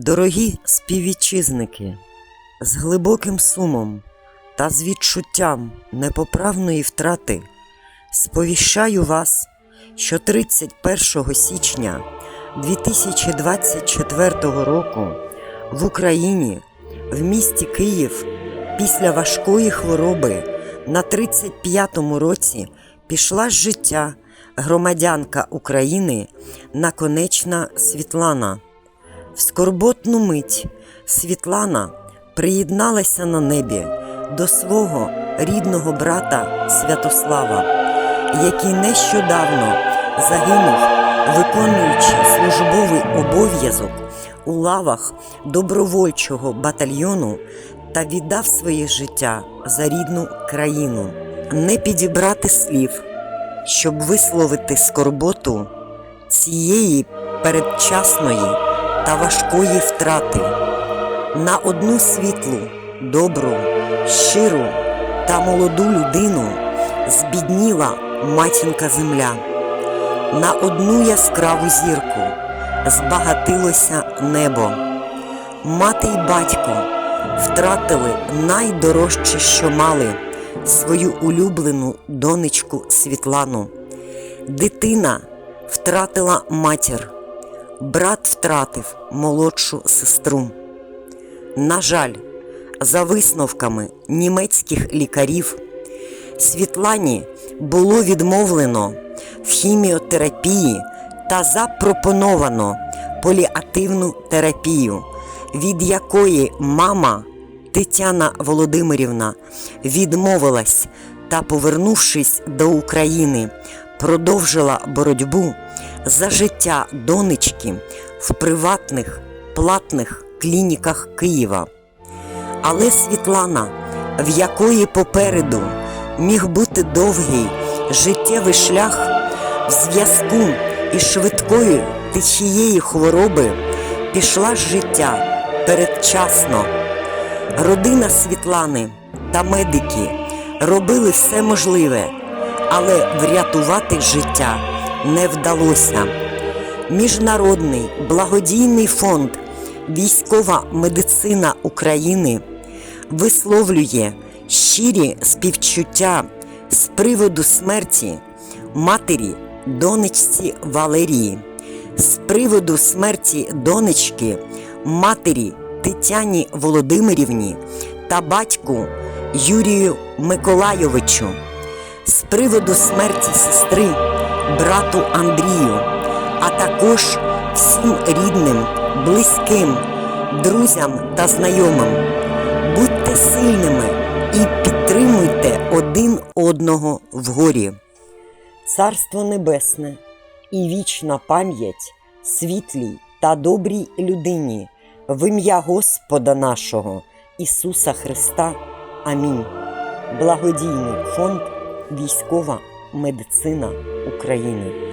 Дорогі співвітчизники, з глибоким сумом та з відчуттям непоправної втрати сповіщаю вас, що 31 січня 2024 року в Україні, в місті Київ, після важкої хвороби на 35-му році пішла з життя громадянка України Наконечна Світлана. В скорботну мить Світлана приєдналася на небі до свого рідного брата Святослава, який нещодавно загинув, виконуючи службовий обов'язок у лавах добровольчого батальйону та віддав своє життя за рідну країну. Не підібрати слів, щоб висловити скорботу цієї передчасної та важкої втрати на одну світлу, добру, щиру та молоду людину збідніла матінка земля. На одну яскраву зірку збагатилося небо. Мати й батько втратили найдорожче, що мали свою улюблену донечку Світлану. Дитина втратила матір, брат втратив молодшу сестру. На жаль, за висновками німецьких лікарів, Світлані було відмовлено в хіміотерапії та запропоновано поліативну терапію, від якої мама Тетяна Володимирівна відмовилась та, повернувшись до України, продовжила боротьбу за життя донечки в приватних платних клініках Києва. Але Світлана, в якої попереду міг бути довгий життєвий шлях, в зв'язку із швидкою течієї хвороби пішла з життя передчасно. Родина Світлани та медики робили все можливе, але врятувати життя не вдалося. Міжнародний благодійний фонд Військова медицина України висловлює щирі співчуття з приводу смерті матері донечці Валерії, з приводу смерті донечки матері Тетяні Володимирівні та батьку Юрію Миколайовичу, з приводу смерті сестри брату Андрію, а також всім рідним, близьким, друзям та знайомим. Будьте сильними і підтримуйте один одного в горі. Царство Небесне і вічна пам'ять світлій та добрій людині в ім'я Господа нашого Ісуса Христа. Амінь. Благодійний фонд Військова медицина України.